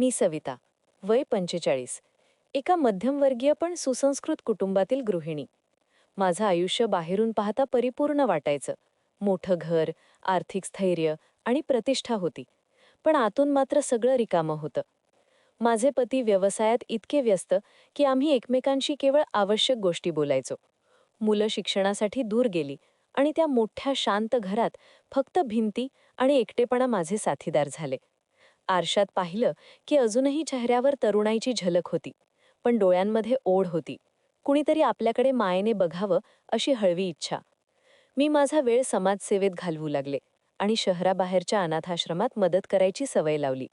मी सविता वय पंचेचाळीस. एका मध्यमवर्गीय पण सुसंस्कृत कुटुंबातील गृहिणी. माझं आयुष्य बाहेरून पाहता परिपूर्ण वाटायचं. मोठं घर आर्थिक स्थैर्य आणि प्रतिष्ठा होती. पण आतून मात्र सगळं रिकामं होतं. माझे पती व्यवसायात इतके व्यस्त की आम्ही एकमेकांशी केवळ आवश्यक गोष्टी बोलायचो. मुलं शिक्षणासाठी दूर गेली आणि त्या मोठ्या शांत घरात फक्त भिंती आणि एकटेपणा माझे साथीदार झाले. आरशात पाहिलं की अजूनही चेहऱ्यावर तरुणाईची झलक होती. पण डोळ्यांमध्ये ओढ होती. कुणीतरी आपल्याकडे मायेने बघावं अशी हळवी इच्छा. मी माझा वेळ समाजसेवेत घालवू लागले आणि शहराबाहेरच्या अनाथाश्रमात मदत करायची सवय लावली.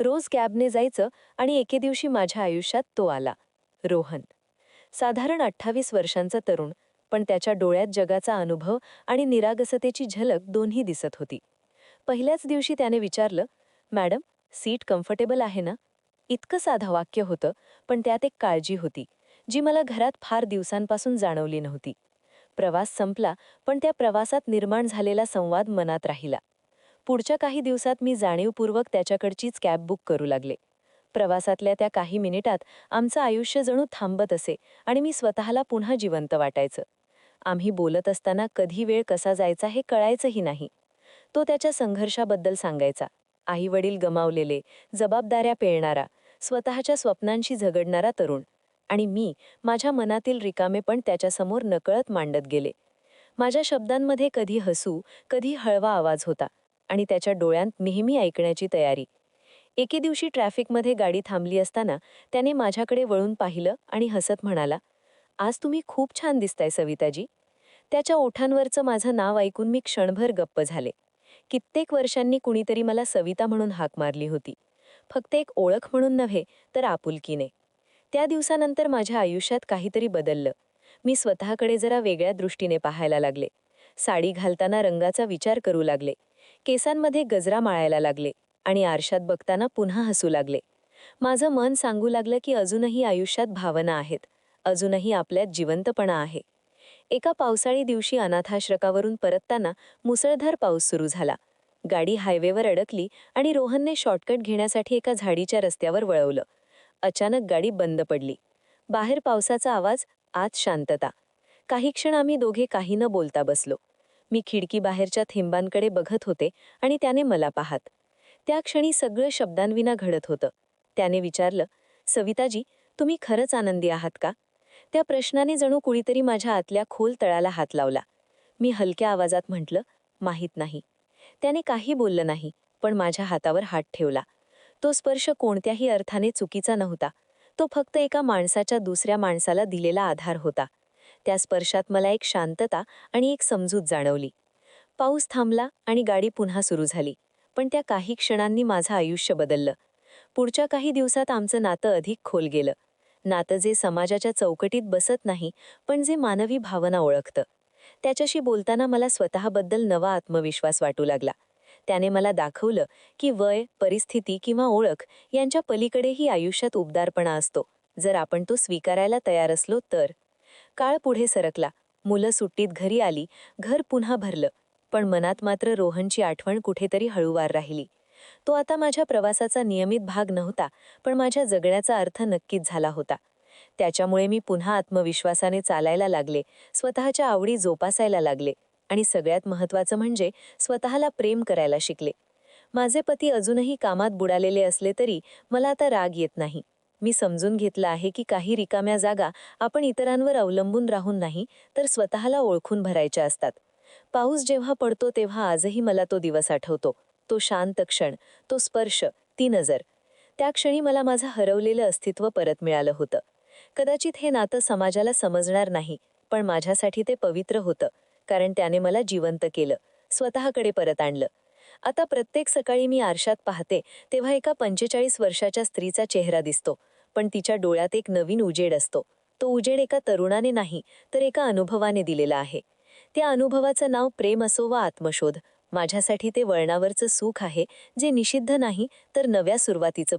रोज कॅबने जायचं आणि एके दिवशी माझ्या आयुष्यात तो आला. रोहन. साधारण अठ्ठावीस वर्षांचा तरुण पण त्याच्या डोळ्यात जगाचा अनुभव आणि निरागसतेची झलक दोन्ही दिसत होती. पहिल्याच दिवशी त्याने विचारलं मॅडम सीट कम्फर्टेबल आहे ना? इतकं साधं वाक्य होतं पण त्यात एक काळजी होती जी मला घरात फार दिवसांपासून जाणवली नव्हती. प्रवास संपला पण त्या प्रवासात निर्माण झालेला संवाद मनात राहिला. पुढच्या काही दिवसात मी जाणीवपूर्वक त्याच्याकडचीच कॅब बुक करू लागले. प्रवासातल्या त्या काही मिनिटात आमचं आयुष्य जणू थांबत असे आणि मी स्वतःला पुन्हा जिवंत वाटायचं. आम्ही बोलत असताना कधी वेळ कसा जायचा हे कळायचंही नाही. तो त्याच्या संघर्षाबद्दल सांगायचा. आई वडील गमावलेले जबाबदाऱ्या पेळणारा स्वतःच्या स्वप्नांशी झगडणारा तरुण आणि मी माझ्या मनातील रिकामे पण त्याच्यासमोर नकळत मांडत गेले. माझ्या शब्दांमध्ये कधी हसू कधी हळवा आवाज होता आणि त्याच्या डोळ्यांत नेहमी ऐकण्याची तयारी. एके दिवशी ट्रॅफिकमध्ये गाडी थांबली असताना त्याने माझ्याकडे वळून पाहिलं आणि हसत म्हणाला आज तुम्ही खूप छान दिसताय सविताजी. त्याच्या ओठांवरचं माझं नाव ऐकून मी क्षणभर गप्प झाले. कित्येक वर्षांनी कुणीतरी मला सविता म्हणून हाक मारली होती. फक्त एक ओळख म्हणून नव्हे तर आपुलकीने. त्या दिवसानंतर माझ्या आयुष्यात काहीतरी बदललं. मी स्वतःकडे जरा वेगळ्या दृष्टीने पाहायला लागले. साडी घालताना रंगाचा विचार करू लागले. केसांमध्ये गजरा माळायला लागले आणि आरशात बघताना पुन्हा हसू लागले. माझं मन सांगू लागलं की अजूनही आयुष्यात भावना आहेत. अजूनही आपल्यात जिवंतपणा आहे. एका पावसाळी दिवशी अनाथाश्रकावरून परतताना मुसळधार पाऊस सुरू झाला. गाडी हायवेवर अडकली आणि रोहनने शॉर्टकट घेण्यासाठी एका झाडीच्या रस्त्यावर वळवलं. अचानक गाडी बंद पडली. बाहेर पावसाचा आवाज आत शांतता. काही क्षण आम्ही दोघे काही न बोलता बसलो. मी खिडकी बाहेरच्या थेंबांकडे बघत होते आणि त्याने मला पाहात. त्या क्षणी सगळं शब्दांविना घडत होतं. त्याने विचारलं सविताजी तुम्ही खरंच आनंदी आहात का? त्या प्रश्नाने जणू कुणीतरी माझ्या आतल्या खोल तळाला हात लावला. मी हलक्या आवाजात म्हटलं माहीत नाही. त्याने काही बोललं नाही पण माझ्या हातावर हात ठेवला. तो स्पर्श कोणत्याही अर्थाने चुकीचा नव्हता. तो फक्त एका माणसाच्या दुसऱ्या माणसाला दिलेला आधार होता. त्या स्पर्शात मला एक शांतता आणि एक समजूत जाणवली. पाऊस थांबला आणि गाडी पुन्हा सुरू झाली पण त्या काही क्षणांनी माझं आयुष्य बदललं. पुढच्या काही दिवसात आमचं नातं अधिक खोल गेलं. नातं जे समाजाच्या चौकटीत बसत नाही पण जे मानवी भावना ओळखतं. त्याच्याशी बोलताना मला स्वतःबद्दल नवा आत्मविश्वास वाटू लागला. त्याने मला दाखवलं की वय परिस्थिती किंवा ओळख यांच्या पलीकडेही आयुष्यात उबदारपणा असतो. जर आपण तो स्वीकारायला तयार असलो तर. काळ पुढे सरकला. मुलं सुट्टीत घरी आली घर पुन्हा भरलं. पण मनात मात्र रोहनची आठवण कुठेतरी हळूवार राहिली. तो आता माझ्या प्रवासाचा नियमित भाग नव्हता पण माझ्या जगण्याचा अर्थ नक्कीच झाला होता. त्याच्यामुळे मी पुन्हा आत्मविश्वासाने चालायला लागले स्वतःच्या आवडी जोपासायला लागले आणि सगळ्यात महत्त्वाचं म्हणजे स्वतःला प्रेम करायला शिकले. माझे पती अजूनही कामात बुडालेले असले तरी मला आता राग येत नाही. मी समजून घेतलं आहे की काही रिकाम्या जागा आपण इतरांवर अवलंबून राहून नाही तर स्वतःला ओळखून भरायच्या असतात. पाऊस जेव्हा पडतो तेव्हा आजही मला तो दिवस आठवतो. तो शांत क्षण तो स्पर्श ती नजर. त्या क्षणी मला माझं हरवलेलं अस्तित्व परत मिळालं होतं. कदाचित हे नातं समाजाला समजणार नाही पण माझ्यासाठी ते पवित्र होतं कारण त्याने मला जिवंत केलं स्वतःकडे परत आणलं. आता प्रत्येक सकाळी मी आरशात पाहते तेव्हा एका पंचेचाळीस वर्षाच्या स्त्रीचा चेहरा दिसतो पण तिच्या डोळ्यात एक नवीन उजेड असतो. तो उजेड एका तरुणाने नाही तर एका अनुभवाने दिलेला आहे. त्या अनुभवाचं नाव प्रेम असो वा आत्मशोध माझ्यासाठी ते वळणावरचं सुख आहे जे निषिद्ध नाही तर नव्या सुरुवातीचं